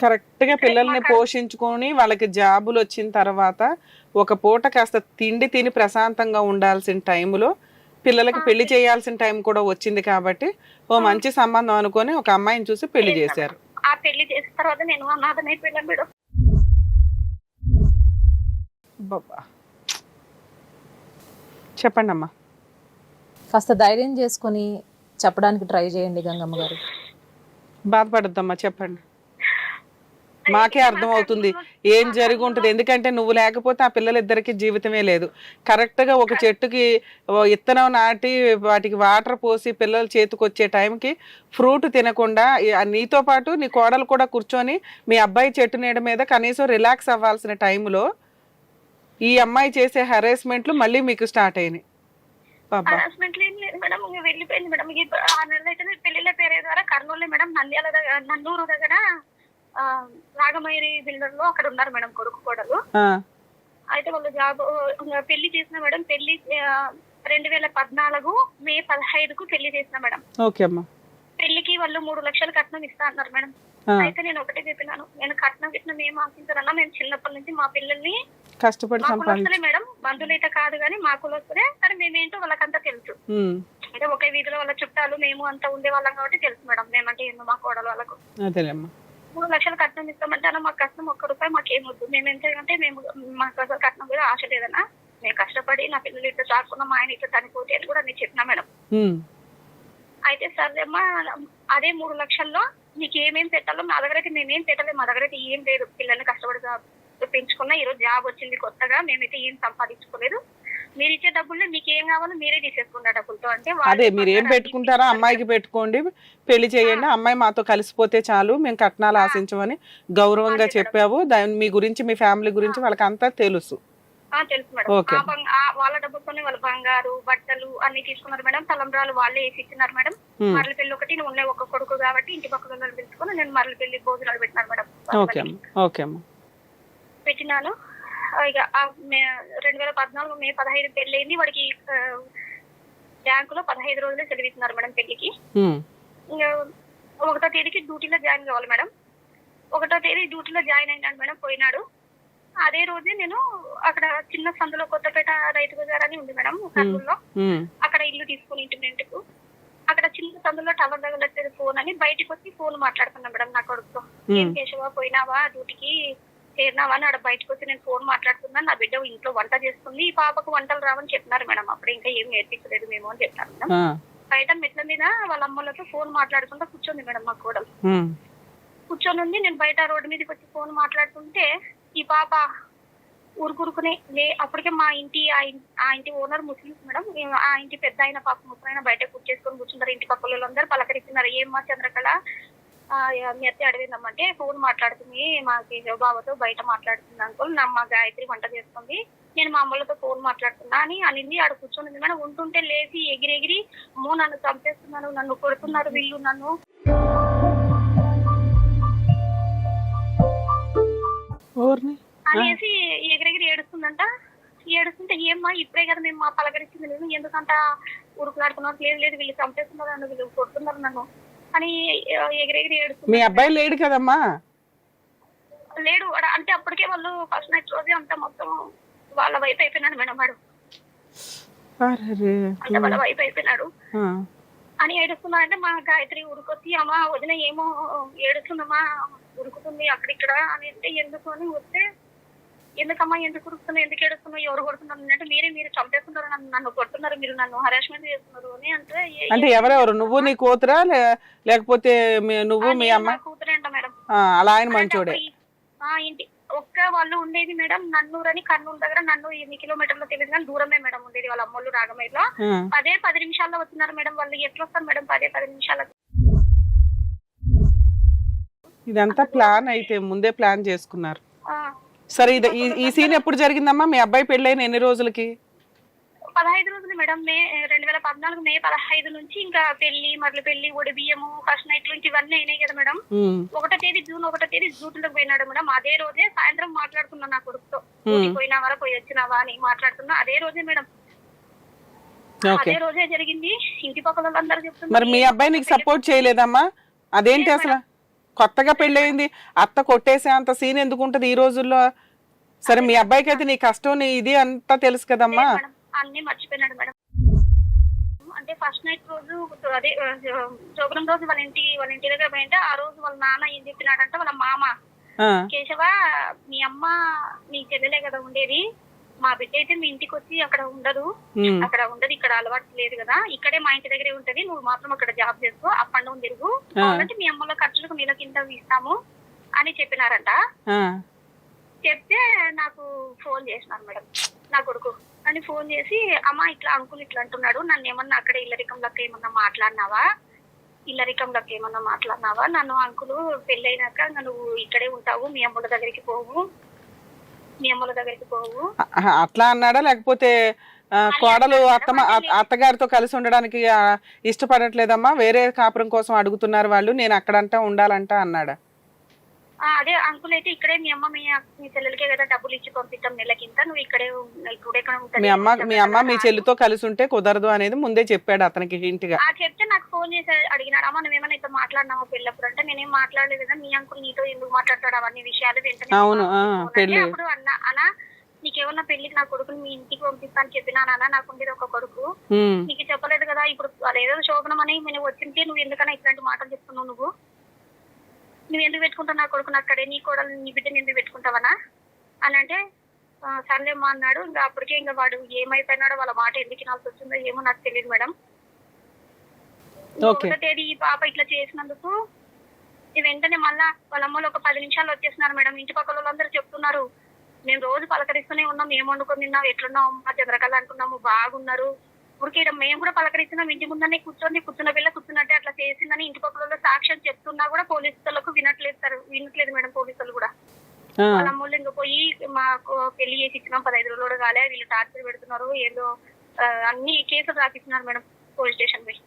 కరెక్ట్గా పిల్లల్ని పోషించుకొని వాళ్ళకి జాబులు వచ్చిన తర్వాత ఒక పూట కాస్త తిండి తిని ప్రశాంతంగా ఉండాల్సిన టైంలో పిల్లలకి పెళ్ళి చేయాల్సిన టైం కూడా వచ్చింది కాబట్టి ఓ మంచి సంబంధం అనుకొని ఒక అమ్మాయిని చూసి పెళ్ళి చేశారు. ఆ పెళ్ళి చేసిన తర్వాత నేను మేడం. అబ్బబ్బా. చెప్పండి అమ్మా కాస్త ధైర్యం చేసుకొని చెప్పడానికి ట్రై చేయండి గంగమ్మ గారు. బాధపడద్దమ్మా చెప్పండి. మాకే అర్థం అవుతుంది ఏం జరిగి ఉంటుంది ఎందుకంటే నువ్వు లేకపోతే ఆ పిల్లలిద్దరికి జీవితమే లేదు. కరెక్ట్గా ఒక చెట్టుకి ఇత్తనం నాటి వాటికి వాటర్ పోసి పిల్లలు చేతికి వచ్చే టైంకి ఫ్రూట్ తినకుండా నీతో పాటు నీ కోడలు కూడా కూర్చొని మీ అబ్బాయి చెట్టు నీడ మీద కనీసం రిలాక్స్ అవ్వాల్సిన టైంలో ఈ అమ్మాయి చేసే హెరాస్మెంట్లు మళ్ళీ మీకు స్టార్ట్ అయినాయి. హరాస్మెంట్ ఏం లేదు మేడం వెళ్ళిపోయింది మేడం. ఆ నెల అయితే పెళ్ళిళ్ళ పేరే ద్వారా కర్నూలు మేడం. నంద్యాల దగ్గర నందూరు దగ్గర రాగమైరి బిల్డర్లో అక్కడ ఉన్నారు మేడం కొడుకు కోడలు. అయితే వాళ్ళు జాబ్ పెళ్ళి చేసిన మేడం పెళ్ళి రెండు వేల పద్నాలుగు మే పదహైదుకు పెళ్ళి చేసిన మేడం. ఓకే అమ్మా. పెళ్ళికి వాళ్ళు మూడు లక్షలు కట్నం ఇస్తా అన్నారు మేడం. అయితే నేను ఒకటే చెప్పినాను నేను కట్నం గిట్నం ఏం ఆశించారన్నా మేము చిన్నప్పటి నుంచి మా పిల్లల్ని కష్టపడి మేడం బంధువులు అయితే కాదు కానీ మా కులస్తులే సరే మేమేంటో వాళ్ళకంతా తెలుసు. అంటే ఒకే వీధిలో వాళ్ళ చుట్టాలు మేము అంతా ఉండే వాళ్ళం కాబట్టి తెలుసు మేడం మేమంటే ఏందో మా కోడలు వాళ్ళకు. మూడు లక్షలు కట్నం ఇస్తామంటే మాకు కట్నం ఒక్క రూపాయి మాకు ఏమొద్దు మేము ఎంతంటే మేము మాకు అసలు కట్నం కూడా ఆశ లేదన్నా. నేను కష్టపడి నా పిల్లలు ఇట్లా చాకున్నా మా ఆయన ఇట్లా చనిపోతే అని కూడా నేను చెప్పినా మేడం. అయితే సర్లేమ్మా అదే మూడు లక్షల్లో నీకు ఏమేం పెట్టాలో మా దగ్గర అయితే మేమేం పెట్టలేదు. మా దగ్గర అయితే ఏం లేదు. పిల్లల్ని కష్టపడి పెంచుకున్నా ఈరోజు జాబ్ వచ్చింది కొత్తగా. మేమైతే ఏం సంపాదించుకోలేదు. మీరు ఇచ్చే డబ్బుల్లో మీకు ఏం కావాలో మీరే తీసేసుకున్న డబ్బులతో అంటే అదే మీరు ఏం పెట్టుకుంటారో. అమ్మాయికి పెట్టుకోండి పెళ్ళి చేయండి అమ్మాయి మాతో కలిసిపోతే చాలు మేము కట్నాలు ఆశించమని గౌరవంగా. చెప్పావు. దాని మీ గురించి మీ ఫ్యామిలీ గురించి వాళ్ళకి అంతా తెలుసు. ఆ, తెలుసు మేడం. వాళ్ళ డబ్బులతోనే వాళ్ళు బంగారు బట్టలు అన్ని తీసుకున్నారు మేడం. తలంబ్రాలు వాళ్ళే వేసి ఇచ్చినారు మేడం. మరల పెళ్ళి ఒకటి నేను ఉన్న ఒక కొడుకు కాబట్టి ఇంటి పక్కన వాళ్ళని పిలుచుకొని నేను మరల పెళ్ళి భోజనాలు పెట్టినాను మేడం. ఓకే ఓకే అమ్మ. పెట్టినాను. ఇక రెండు వేల పద్నాలుగు మే పదహైదు పెళ్ళి అయింది వాడికి బ్యాంకులో పదహైదు రోజులే సెలవు ఇస్తున్నారు మేడం పెళ్ళికి ఒకటో తేదీకి డ్యూటీలో జాయిన్ కావాలి మేడం. ఒకటో తేదీ డ్యూటీలో జాయిన్ అయినాడు మేడం పోయినాడు. అదే రోజే నేను అక్కడ చిన్న సందులో కొత్తపేట రైతు బజార్ అని ఉంది మేడం కర్నూలులో. అక్కడ ఇల్లు తీసుకుని ఇంటి రెంట్కు. అక్కడ చిన్న సందులో టవర్ తగలట్లేదు ఫోన్ అని బయటికి వచ్చి ఫోన్ మాట్లాడుతున్నా మేడం నా కొడుకుతో. ఏం కేశవా పోయినావా డ్యూటీకి? చేరినావా అని ఆడ బయటకు వచ్చి నేను ఫోన్ మాట్లాడుతున్నా నా బిడ్డ ఇంట్లో వంట చేస్తుంది ఈ పాపకు వంటలు రావని చెప్పినారు మేడం. అప్పుడు ఇంకా ఏం నేర్పించలేదు మేము అని చెప్పారు మేడం. బయట మెట్ల మీద వాళ్ళ అమ్మలతో ఫోన్ మాట్లాడుకుంటూ కూర్చోంది మేడం మా కోడలు. కూర్చొని ఉంది నేను బయట రోడ్డు మీదకి వచ్చి ఫోన్ మాట్లాడుతుంటే ఈ పాప ఊరుకురుకునే లే అప్పటికే మా ఇంటి ఆ ఇంటి ఓనర్ ముస్లిమ్స్ మేడం మేము ఆ ఇంటి పెద్ద అయిన పాప ముసలైన బయట కూర్చేసుకొని కూర్చున్నారు ఇంటి పక్కల వాళ్ళందరూ పలకరిస్తున్నారు. ఏం మా చంద్రకళ? మీ అత్త అడిగిందమ్మంటే ఫోన్ మాట్లాడుతుంది మా కేశవ్ బావతో బయట మాట్లాడుతుంది అంకుల్ నా మా గాయత్రి వంట చేస్తుంది నేను మా అమ్మలతో ఫోన్ మాట్లాడుతున్నా అని అనింది. ఆడ కూర్చొని మేడం ఉంటుంటే లేచి ఎగిరి ఎగిరి అమ్మో నన్ను చంపేస్తున్నారు నన్ను కొడుతున్నారు వీళ్ళు నన్ను. అనేసి ఎగిరెగిరి ఏడుస్తుందంట. ఏడుస్తుంటే ఏమ్మా ఇప్పుడే కదా మేము మా పలకరించింది లేదు ఎందుకంత ఉరుకులాడుతున్నారు లేదు లేదు వీళ్ళు చంపేస్తున్నారు నన్ను వీళ్ళు కొడుతున్నారు నన్ను. అని ఎగిరెగిరి మీ ఏడుస్తుంది అబ్బాయి లేడు కదమ్మా? లేడు. వాడు- అంటే అప్పటికే వాళ్ళు ఫస్ట్ నైట్ రోజే అంతా మొత్తం వాళ్ళ వైపు అయిపోయినాడు మేడం వాడు. అంటే వాళ్ళ వైపు అయిపోయినాడు. అని ఏడుస్తున్నారంటే మా గాయత్రి ఉరుకొచ్చి అమ్మా వదిన ఏమో ఏడుస్తుందమ్మా ఉరుకుతుంది అక్కడిక్కడ అని అంటే ఎందుకు అని వస్తే ఎందుకమ్మా ఎందుకు ఉరుకుతున్నావు? ఎందుకు ఏడుస్తున్నావు? ఎవరు కొడుతున్నారు? అంటే మీరే మీరు చంపేస్తున్నారు నన్ను నన్ను కొడుతున్నారు. మీరు నన్ను హరాస్మెంట్ చేస్తున్నారు అని అంటే అంటే ఎవరెవరు? నువ్వు నీ కూతురా? లే- లేకపోతే మీ- నువ్వు మీ అమ్మ? కూతురే అంట మేడం. ఆ, అలా ఆయన మంచోడే. ఆ ఇంటి ఒక్క వాళ్ళు ఉండేది మేడం నన్నూరు అని కర్నూలు దగ్గర నన్ను ఎన్ని కిలోమీటర్లు తెలియదు కానీ దూరమే మేడం ఉండేది వాళ్ళ అమ్మోళ్ళు రాగమైలో ఆ, పదే పది నిమిషాల్లో వచ్చినారు మేడం వాళ్ళు. ఎట్లా వస్తారు మేడం పదే పది నిమిషాల ఇదంతా ప్లాన్ అయితే ముందే ప్లాన్ చేసుకున్నారు. సరే ఇది ఈ- ఈ సీన్ ఎప్పుడు జరిగిందమ్మా? మీ అబ్బాయి పెళ్ళైన ఎన్ని రోజులకి? పదహైదు రోజులు మేడం. మే రెండు వేల పద్నాలుగు మే పదహైదు నుంచి ఇంకా పెళ్ళి మరల పెళ్ళి ఒడి బియ్యము ఫస్ట్ నైట్ నుంచి ఇవన్నీ అయినాయి కదా మేడం. ఉమ్, ఒకటో తేదీ జూన్ ఒకటో తేదీ డ్యూటీలోకి పోయినాడు మేడం. అదే రోజే సాయంత్రం మాట్లాడుకున్నా నా కొడుకుతో. డ్యూటీ పోయినావా పోయి వచ్చినావా? అని మాట్లాడుతున్నా. అదే రోజే మేడం. ఓకే. అదే రోజే జరిగింది. ఇంటి పక్కల వాళ్ళందరూ చెప్తున్నారు. మరి మీ అబ్బాయి నీకు సపోర్ట్ చేయలేదమ్మా? అదేంటి అసలు? కొత్తగా పెళ్ళయింది. అత్త కొట్టేసే అంత సీన్ ఎందుకు ఉంటది ఈ రోజుల్లో? సరే మీ అబ్బాయికి అయితే నీ కష్టం నీ ఇది అంతా తెలుసు కదమ్మా. అన్ని మర్చిపోయినాడు మేడం. అంటే ఫస్ట్ నైట్ రోజు అదే ఆ, శోభనం రోజు వాళ్ళ ఇంటి వాళ్ళ ఇంటి దగ్గర పోయింటే ఆ రోజు వాళ్ళ నాన్న ఏం చెప్పినాడంటే వాళ్ళ మామ కేశవ మీ అమ్మ మీ చెల్లెలే కదా ఉండేది. మా బిడ్డ అయితే మీ ఇంటికి వచ్చి అక్కడ ఉండదు. అక్కడ ఉండదు ఇక్కడ అలవాటు లేదు కదా. ఇక్కడే మా ఇంటి దగ్గరే ఉంటది. నువ్వు మాత్రం అక్కడ జాబ్ చేసుకో. అప్ అండ్ డౌన్ తిరుగు. కావాలంటే మీ ఖర్చులకు నెలకి ఇంత ఇస్తాము అని చెప్పినారంట. చెప్తే నాకు ఫోన్ చేసినారు మేడం. నా కొడుకు. అని ఫోన్ చేసి అమ్మ ఇట్లా అంకుల్ ఇట్లా అంటున్నాడు. నన్ను ఏమన్నా అక్కడ ఇల్లరికంలోకి ఏమన్నా మాట్లాడినావా? ఇల్లరికంలోకి ఏమన్నా మాట్లాడినావా? నన్ను అంకులు పెళ్ళైనాక నువ్వు ఇక్కడే ఉంటావు. మీ అమ్మల దగ్గరికి పోవు. మీ అమ్మల దగ్గరికి పోవు. అట్లా అన్నాడా? లేకపోతే కోడలు అత్తమ్మ అత్తగారితో కలిసి ఉండడానికి ఇష్టపడట్లేదమ్మా. వేరే కాపురం కోసం అడుగుతున్నారు వాళ్ళు. నేను అక్కడంటా ఉండాలంట అన్నాడా. అదే అంకుల్ అయితే ఇక్కడే మీ అమ్మ మీ మీ చెల్లెలకే కదా డబ్బులు ఇచ్చి పంపిస్తాం నెలకింత నువ్వు ఇక్కడే ఇప్పుడు? మీ అమ్మ మీ అమ్మ మీ చెల్లితో కలిసి ఉంటే కుదరదు అనేది ముందే చెప్పాడు అతనికి హింట్గా ఆ చెప్తే నాకు ఫోన్ చేసి అడిగినాడు. అమ్మ నువ్వేమైనా ఇట్లా మాట్లాడినావా పెళ్ళప్పుడు? అంటే నేనేం మాట్లాడలేదు కదా. మీ అంకుల్ నీతో ఎందుకు మాట్లాడతాడు? అవన్నీ విషయాలు వెంటనే అవును. అప్పుడు అన్న అన్న నీకేమన్నా పెళ్ళికి నా కొడుకుని మీ ఇంటికి పంపిస్తాను చెప్పినాను అన్న నాకు ఉండేది ఒక కొడుకు. నీకు చెప్పలేదు కదా ఇప్పుడు వాళ్ళు ఏదో శోభనం అని నేను వచ్చింటే నువ్వు ఎందుకన్నా ఇట్లాంటి మాటలు చెప్తున్నావు నువ్వు? నువ్వు ఎందుకు పెట్టుకుంటావు నా కొడుకుని అక్కడే నీ కోడలు నీ బిడ్డని ఎందుకు పెట్టుకుంటావనా అని అంటే "ఆ, సర్లేమ్మా అన్నాడు. ఇంకా అప్పటికే ఇంకా వాడు ఏమైపోయినాడో వాళ్ళ మాట ఎందుకు వినాల్సి వచ్చిందో ఏమో నాకు తెలియదు మేడం. తేదీ ఈ పాప ఇట్లా చేసినందుకు వెంటనే మళ్ళా వాళ్ళ అమ్మలు ఒక పది నిమిషాలు వచ్చేస్తున్నారు మేడం. ఇంటి పక్కల వాళ్ళందరూ చెప్తున్నారు. మేము రోజు పలకరిస్తూనే ఉన్నాం ఏం వండుకొని తిన్నాం ఎట్లున్నాం మా చంద్రకళ అంటున్నాము బాగున్నారు. ఈడ మేము కూడా పలకరిస్తున్నాం ఇంటి ముందనే కూర్చొని కూర్చున్న పిల్ల కూర్చున్నట్టే అట్లా చేసిందని ఇంటి పక్కల సాక్ష్యం చెప్తున్నా కూడా పోలీసులకు వినట్లేదు సార్ వినట్లేదు మేడం పోలీసులు కూడా. వాళ్ళ అమ్మోళ్ళు ఇంకా పోయి మాకు పెళ్ళి చేసి ఇచ్చినాం పదహైదు రోజులు కూడా కాలే వీళ్ళు టార్చర్ పెడుతున్నారు ఏదో అన్ని కేసులు రాపిస్తున్నారు మేడం పోలీస్ స్టేషన్ పోయి.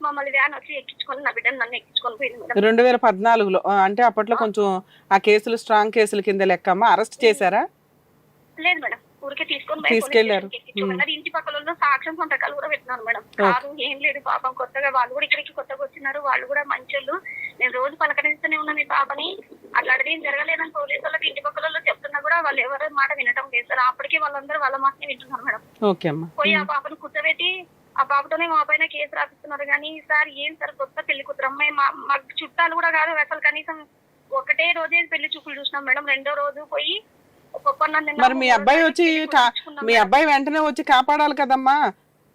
మమ్మల్ని వ్యాన్ వచ్చి ఎక్కించుకొని నా బిడ్డను నన్ను ఎక్కించుకొని పోయింది మేడం. రెండు వేల పద్నాలుగులో ఆ, అంటే అప్పట్లో కొంచెం ఆ కేసులు స్ట్రాంగ్ కేసుల కింద లెక్కమ్మా. అరెస్ట్ చేశారా? లేదు మేడం. ఊరికే తీసుకొని పోయి తీసుకెళ్ళారు. పోలీస్ స్టేషన్కి ఎక్కించుకున్నారు. ఇంటి పక్కల వాళ్ళు సాక్ష్యం సంతకాలు కూడా పెట్టినారు మేడం. కాదు ఏం లేదు పాపం కొత్తగా వాళ్ళు కూడా ఇక్కడికి కొత్తగా వచ్చినారు. వాళ్ళు కూడా మంచోళ్ళు. నేను రోజు పలకరిస్తూనే ఉన్నా మీ పాపని. అట్లాంటిది ఏం జరగలేదని పోలీసు వాళ్ళకి ఇంటి పక్కల వాళ్ళు చెప్తున్నా కూడా వాళ్ళు ఎవరి మాట వినటం లేదు. సార్ అప్పటికే వాళ్ళందరూ వాళ్ళ మాటనే వింటున్నారు మేడం. ఓకే అమ్మా. పోయి ఆ పాపను కూర్చోబెట్టి ఆ పాపతోనే మా పైన కేసు రాపిస్తున్నారు కానీ సార్ ఏం సార్ కొత్త పెళ్ళి కూతురు? అమ్మాయి మా చుట్టాలు కూడా కాదు. అసలు కనీసం ఒకటే రోజే పెళ్ళి చూపులు చూసినాం మేడం. రెండో రోజు పోయి. మరి మీ అబ్బాయి వచ్చి మీ. అబ్బాయి వెంటనే వచ్చి కాపాడాలి కదమ్మా.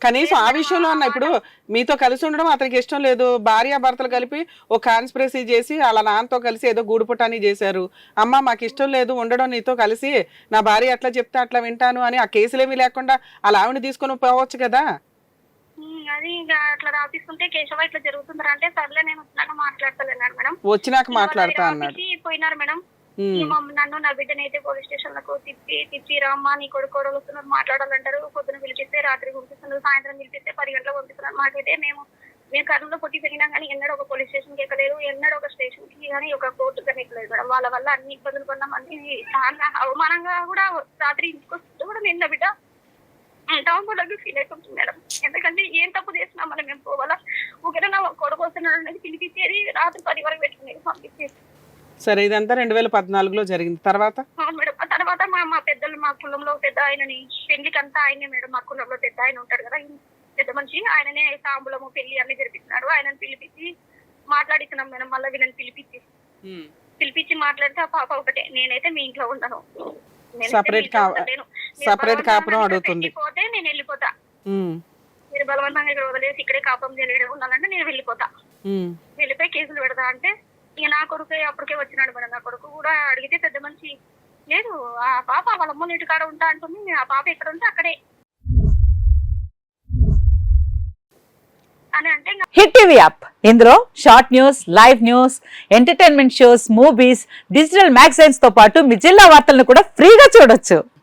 కనీసం ఆ విషయంలో అన్న ఇప్పుడు మీతో కలిసి ఉండడం అతనికి ఇష్టం లేదు. భార్య భర్తలు కలిపి ఒక కాన్స్పిరసీ చేసి వాళ్ళ నాన్నతో కలిసి ఏదో గూడుపుటాని చేశారు. అమ్మ మాకు ఇష్టం లేదు ఉండడం నీతో కలిసి. నా భార్య ఎట్లా చెప్తే అట్లా వింటాను అని ఆ కేసులేమీ లేకుండా అలా ఆవిడ తీసుకొని పోవచ్చు కదా. అది ఇంకా అట్లా రాపిస్తుంటే కేశవ ఇట్లా జరుగుతుందా అంటే సర్లే నేను వచ్చినాక మాట్లాడతలేన్నాడు మేడం. వచ్చినాక మాట్లాడతా అన్నాడు. పోయినారు మేడం. నన్ను నా బిడ్డని అయితే పోలీస్ స్టేషన్లకు తిప్పి తిప్పి రామ్మా నీ కొడుకు కూడా వస్తున్నారు మాట్లాడాలంటారు. పొద్దున పిలిపిస్తే రాత్రి పంపిస్తున్నారు సాయంత్రం పిలిపిస్తే పది గంటలకు పంపిస్తున్నారు. మాకైతే మేము మేము కర్నూలులో పుట్టి పెరిగినా కానీ ఎన్నడూ ఒక పోలీస్ స్టేషన్కి ఎక్కలేదు ఎన్నడూ ఒక స్టేషన్కి కానీ ఒక కోర్టు కానీ ఎక్కలేదు మేడం. వాళ్ళ వల్ల అన్ని ఇబ్బందులు పడినాం అన్ని చాలా అవమానంగా కూడా రాత్రి ఇంటికి వస్తుంటే కూడా నిన్న బిడ్డ టౌన్ కూడా ఫీల్ అవుతుంది మేడం. ఎందుకంటే ఏం తప్పు చేసినా మనం మేము పోవాలా? ఒకవేళ నా కొడుకు వస్తున్నాడు పిలిపించేది రాత్రి పది వరకు పెట్టుకునేది పంపించేది. సరే ఇదంతా రెండు వేల పద్నాలుగులో జరిగింది. తర్వాత? మేడం. ఆ తర్వాత మా మా పెద్దలు మా కులంలో పెద్ద ఆయనని పెళ్ళికి అంతా ఆయనే మేడం. మా కులంలో పెద్ద ఆయన ఉంటాడు కదా. పెద్ద మనిషి ఆయననే తాంబూలము పెళ్ళి అన్ని జరిపిస్తున్నాడు. ఆయనని పిలిపించి మాట్లాడిస్తున్నాం మేడం. మళ్ళీ వీళ్ళని పిలిపించి. పిలిపించి మాట్లాడితే ఆ పాప ఒకటే. నేనైతే మీ ఇంట్లో ఉండను నేనైతే Separate బలవంతంగా కాపురం అడుగుతుంది. పెట్టిపోతే నేను వెళ్ళిపోతా. మీరు బలవంతంగా ఇక్కడ వదిలేసి ఇక్కడే కాపం చేయడం ఉండాలంటే నేను వెళ్ళిపోతా. వెళ్ళిపోయి కేసులు పెడతా అంటే ఇక నా కొడుకు అప్పటికే వచ్చినాడు మేడం. నా కొడుకు కూడా అడిగితే పెద్ద మనిషి లేదు ఆ పాప వాళ్ళ అమ్మ ఇంటి కాడ ఉంటా అంటుంది. ఆ పాప ఎక్కడ ఉంటే అక్కడే. అని అంటే ఇంకా హిట్ టీవీ యాప్. ఇందులో short news live news entertainment shows movies digital మ్యాగజైన్స్తో పాటు మీ జిల్లా వార్తలను కూడా ఫ్రీగా చూడొచ్చు.